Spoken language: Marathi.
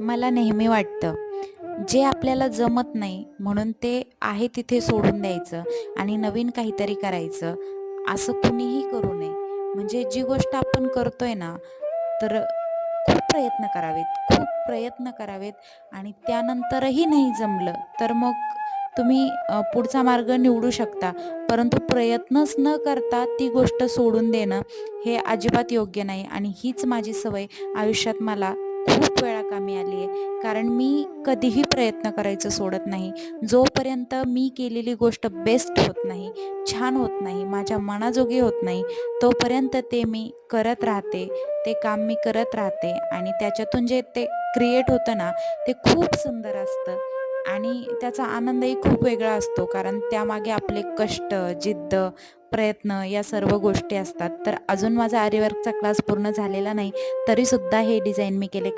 मला नेहमी वाटतं. जे आपल्याला जमत नाही म्हणून ते आहे तिथे सोडून द्यायचं आणि नवीन काहीतरी करायचं. असं कुणीही करू नये. म्हणजे जी गोष्ट आपण करतोय ना तर खूप प्रयत्न करावेत खूप प्रयत्न करावेत आणि त्यानंतरही नाही जमलं तर मग तुम्ही पुढचा मार्ग निवडू शकता. परंतु प्रयत्नच न करता ती गोष्ट सोडून देणं हे अजिबात योग्य नाही आणि हीच माझी सवय आयुष्यात मला खूप वेळा कामी आली आहे. कारण मी कधीही प्रयत्न करायचं सोडत नाही. जोपर्यंत मी केलेली गोष्ट बेस्ट होत नाही छान होत नाही माझ्या मनाजोगी होत नाही तोपर्यंत ते मी करत राहते. ते काम मी करत राहते आणि त्याच्यातून जे ते क्रिएट होतं ना ते खूप सुंदर असतं. आणि त्याचा आनंदही खूप वेगळा असतो. कारण त्यामागे आपले कष्ट जिद्द प्रयत्न या सर्व गोष्टी असतात. तर अजून माझा आरीवर्कचा क्लास पूर्ण झालेला नाही तरीसुद्धा हे डिझाईन मी केले.